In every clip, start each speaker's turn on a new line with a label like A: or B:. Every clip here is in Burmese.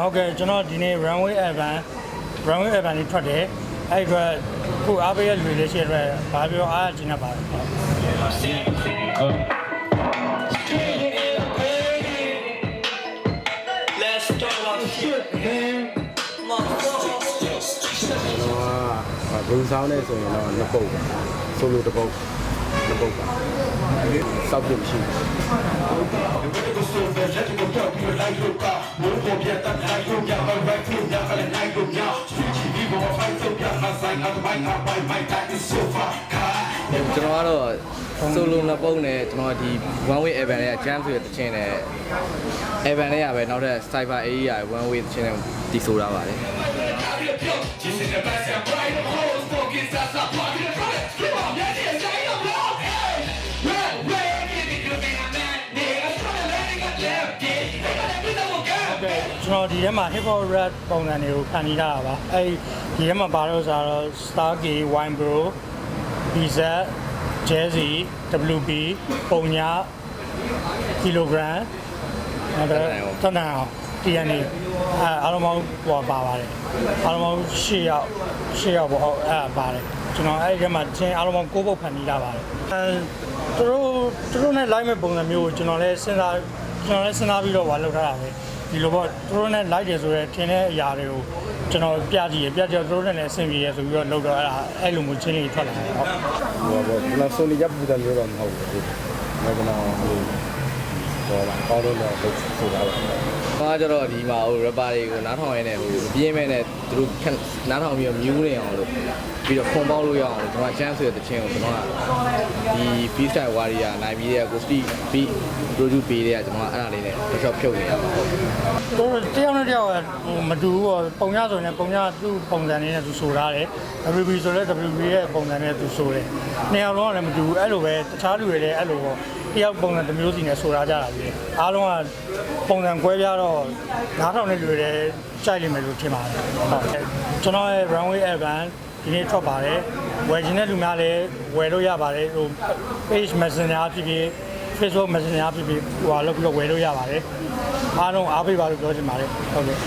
A: ဟုတ်ကဲ့ကျွန်တော်ဒီနေ့ runway event runway event ကြီးထွက်တယ်အဲ့ဒီအတွက်ခုအားပေးရလူတွေလေးရှိတဲ့အတွက်ဘာပြောအားရကျင်းနေပါတယ်ဟုတ်
B: Let's start our shit, man. Motherfucker.
C: ကျွန်တော်ကဘလူးဆောင်းနဲ့ဆိုရင်တော့နှစ်ပုတ်ပါဆိုလိုတစ်ပုတ် နှစ်ပုတ်ပါစောက်ပြမရှိဘူး
D: ကျွန်တော်ကတော့ဆိုလိုနှစ်ပုံးနဲ့ကျွန်တော်ဒီ one way event လေးက jam ဆိုတဲ့တခြင်းနဲ့ event လေးရပဲနောက်ထပ် cyber AE ရ one way တခြင်းနဲ့တီးဆိုတာပါတယ်
A: ကဲ့ကျွန်တော်ဒီထဲမှာ hip hop rap ပုံစံတွေကိုဖန်တီးထားတာပါအဲ့ဒီထဲမှာဘာလို့ဆိုတော့ Stargate Wine Bro BZ Jazzy WB ပုံညာ kilogram အဲ့ဒါတနန်အောင် TNA အဲအားလုံးပေါင်းဟိုပါပါတယ်အားလုံးပေါင်း10ယောက်10ယောက်ပေါ့ဟုတ်အဲပါတယ်ကျွန်တော်အဲ့ဒီထဲမှာချင်းအားလုံးပေါင်း9ပုတ်ဖန်တီးထားပါတယ်အဲသူတို့သူတို့နဲ့ live မဲ့ပုံစံမျိုးကိုကျွန်တော်လည်းစဉ်းစားကျွန်တော်လည်းစဉ်းစားပြီးတော့ဟောလုပ်ထားတာပဲ ဒီလိုပေါ့သူတို့နဲ့ live တယ်ဆိုရဲထင်တဲ့အရာတွေကိုကျွန်တော်ပြကြည့်ရပြကြသူတို့နဲ့လည်းအဆင်ပြေရဆိုပြီးတော့လုပ်တော့အဲ့ဒါအဲ့လိုမျိုးချင်းလေးထွက်လာတယ်ဟုတ်
C: ဟိုပေါ့ကျွန်တော်ဆိုလိုရပ်ပူတယ်မျိုးတော့မဟုတ်ဘူးကျွန်တော်ဟို တော့လာကောင်းလို့တော့လုပ်ဆိုတာပါ။
D: ကျွန်တော်ကကျတော့ဒီမှာဟို rapper တွေကိုနားထောင်ရင်းနဲ့ဟိုပြင်းမဲ့နဲ့သူတို့ခက်နားထောင်ပြီးတော့မြူးနေအောင်လို့ပြီးတော့ခွန်ပေါက်လို့ရအောင်လို့ကျွန်တော် jam ဆိုတဲ့တခြင်းကိုကျွန်တော်ကဒီ freestyle warrior နိုင်ပြီးတဲ့ကို speed beat produce ပေးတဲ့ကကျွန်တော်ကအဲ့ဒါလေးနဲ့တစ်ချော့ဖြုတ်နေရပါဟုတ်
A: တို့တယောက်နဲ့တယောက်ကဟိုမတူဘူးပေါ့ပုံရဆိုရင်ပုံရသူ့ပုံစံလေးနဲ့သူဆိုထားတယ် WB ဆိုလဲ WB ရဲ့ပုံစံနဲ့သူဆိုတယ်နှစ်ယောက်လုံးကလည်းမတူဘူးအဲ့လိုပဲတခြားလူတွေလည်းအဲ့လိုပေါ့ တယောက်ပုံစံတစ်မျိုးစီနဲ့ဆိုထားကြတာပြီအားလုံးကပုံစံကွဲပြားတော့နားထောင်တဲ့လူတွေလည်းကြိုက်လိမ့်မယ်လို့ထင်ပါတယ်ဟုတ်ကျွန်တော်ရဲ့ runway event ဒီနေ့ထွက်ပါတယ်ဝယ်ခြင်းတဲ့လူများလည်းဝယ်လို့ရပါတယ်ဟို page messenger ဖြစ်ဖြစ် Facebook messenger ဖြစ်ဖြစ်ဟိုဟာလုပ်ပြီးတော့ဝယ်လို့ရပါတယ်အားလုံးအားပေးပါလို့ပြောချင်ပါတယ်ဟုတ်ကဲ့
C: အ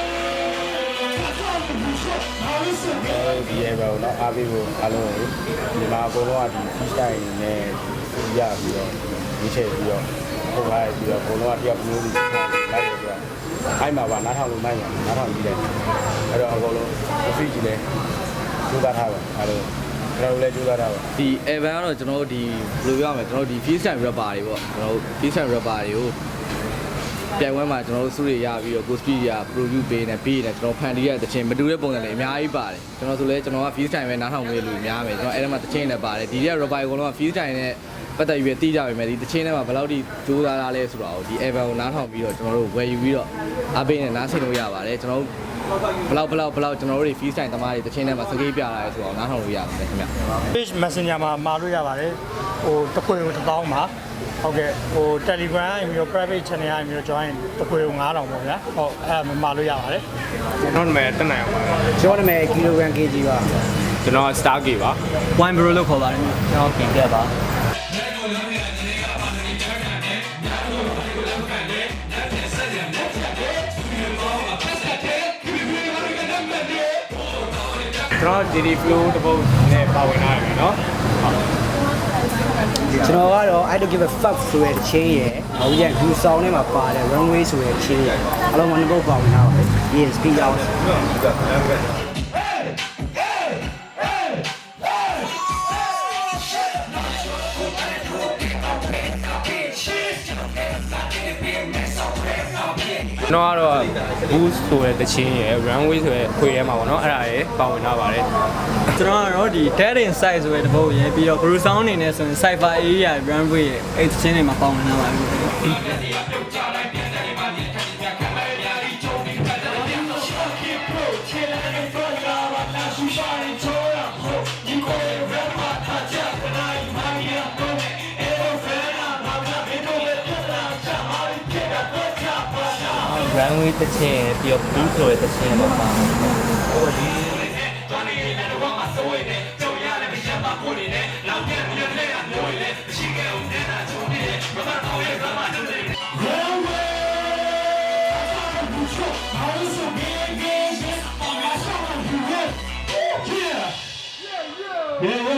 C: ဲ ဒီ ever ကိုတော့အားပေးဖို့အားလုံးကိုဒီမှာအကုန်လုံးကဒီ freestyle နဲ့ရပြီးတော့ဒီချက်ပြီးတော့ဟိုကပြီးတော့အကုန်လုံးကတယောက်မျိုးစီလိုက်ရပြီးတော့အဲ့မှာပါနားထောင်လို့မိုက်ပါနားထောင်ကြည့်တယ်အဲ့တော့အကုန်လုံး free ကြည့်တယ်ကြိုးစားထားပါအားလုံးကျွန်တော်တို့လည်းကြိုးစားထားပါ
D: ဒီ event ကတော့ကျွန်တော်တို့ဒီဘယ်လိုပြောရမလဲကျွန်တော်တို့ဒီ freestyle rapper တွေပေါ့ကျွန်တော်တို့ freestyle rapper တွေကို ပြိုင်ပွဲမှာကျွန်တော်တို့စုတွေရပြီးတော့ Ghost Speed ရ produce ပေးနေပြီးနေကျွန်တော်ဖန်တီးရတဲ့တခြင်းမတူတဲ့ပုံစံတွေအများကြီးပါတယ်ကျွန်တော်ဆိုလဲကျွန်တော်က freestyle ပဲနားထောင်ပေးလို့များမယ်ကျွန်တော်အဲ့ဒါမှတခြင်းနဲ့ပါတယ်ဒီရက် rapper အကုန်လုံးက freestyle နဲ့ပတ်သက်ပြီးတိကြပါမယ်ဒီတခြင်းထဲမှာဘယ်လောက်ထိကြိုးစားလာလဲဆိုတော့ဒီ event ကိုနားထောင်ပြီးတော့ကျွန်တော်တို့ဝယ်ယူပြီးတော့အားပေးနေနားဆင်လို့ရပါတယ်ကျွန်တော်တို့ဘလောက်ဘလောက်ဘလောက်ကျွန်တော်တို့တွေ freestyle သမားတွေတခြင်းထဲမှာစကေးပြလာရဲဆိုတော့နားထောင်လို့ရပါတယ်ခင်ဗျ
A: page messenger မှာမှာလို့ရပါတယ်ဟိုတစ်ခွေကို1000ပါဟုတ်ကဲ့ဟို Telegram အမျိုး private channel အမျိုး join တစ်ခွေကို9000ပေါ့ဗျာဟုတ်အဲ့ဒါမှာလို့ရပါတယ်
E: ကျွန်တော်နာမည်တက်နိုင်အောင်ပါ
C: ကျွန်တော်နာမည် kilogram kg ပါ
E: ကျွန်တော် Star Gate ပါ
F: wine bro လို့ခေါ်ပါတယ်ကျွန်တော်ပြင်ပြ I don't give a fuck ဆိုတဲ့ချင်းရဲ့အခုရန်ဒူဆောင်းထဲမှာပါတယ် runway ဆိုတဲ့ချင်းရဲ့အလုံးမနှုတ်ပေါင်းနေတာပဲ yes ပြီးအောင်
E: ကျွန်တော်ကတော့ boost ဆိုတဲ့တခြင်းရယ် runway ဆိုတဲ့ခွေရဲမှာပေါ့နော်အဲ့ဒါရယ်ပါဝင်လာပါတယ်
F: ကျွန်တော်ကတော့ဒီ dead inside ဆိုတဲ့တပုတ်ရယ်ပြီးတော့ blue sound အနေနဲ့ဆိုရင် cyber area runway ရယ်အဲ့တခြင်းတွေမှာပါဝင်လာပါတယ်
G: runway တစ်ချင်းရယ်ပြီးတော့ blue ဆိုတဲ့တစ်ချင်းရယ်
H: ပေါ့ပါဟိုဒီ Yeah, yeah.